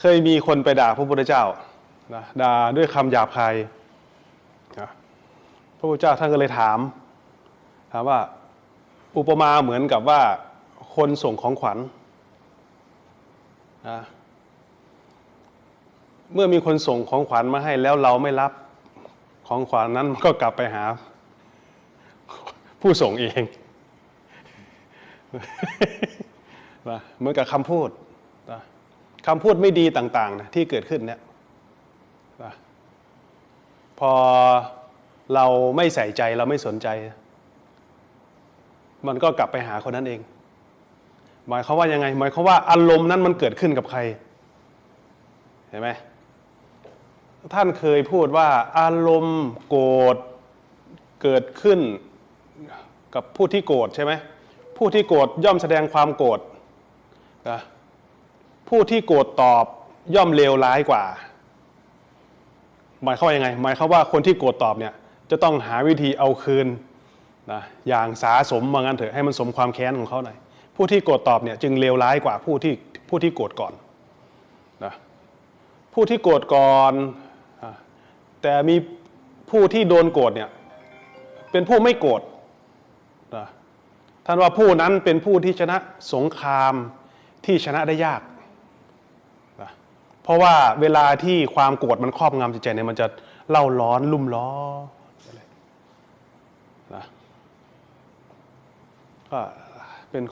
เคยมีคนไปด่าพระพุทธเจ้านะด่าด้วยคำหยาบคายนะพระพุทธเจ้าท่านก็เลยถามถามว่าอุปมาเหมือนกับว่าคนส่งของขวัญนะเมื่อมีคนส่งของขวัญมาให้แล้วเราไม่รับของขวัญนั้นมันก็กลับไปหา ผู้ส่งเองนะเหมือนกับคำพูดนะ คำพูดไม่ดีต่างๆนะที่เกิดขึ้นเนี่ยพอเราไม่ใส่ใจเราไม่สนใจ มันก็กลับไปหาคนนั้นเอง หมายควาว่ายังไง หมายควาว่าอารมณ์นั้นมันเกิดขึ้นกับใคร เห็นไหมท่านเคยพูดว่าอารมณ์โกรธเกิดขึ้นกับผู้ที่โกรธใช่ไหมผู้ที่โกรธย่อมแสดงความโกรธนะ ผู้ที่โกรธตอบย่อมเลวร้ายกว่า หมายความว่ายังไง หมายความว่าคนที่โกรธตอบเนี่ยจะต้องหาวิธีเอาคืนนะอย่างสาสมว่างั้นเถอะให้มันสมความแค้นของเขาหน่อยผู้ที่โกรธตอบเนี่ยจึงเลวร้ายกว่าผู้ที่ผู้ที่โกรธก่อนนะผู้ที่โกรธก่อน แต่มีผู้ที่โดนโกรธเนี่ยเป็นผู้ไม่โกรธนะท่านว่าผู้นั้นเป็นผู้ที่ชนะสงครามที่ชนะได้ยาก เพราะว่าเวลาที่ความโกรธมันครอบงำจิตใจเนี่ยมันจะเล่าร้อนลุ่มล้ออะไรนะก็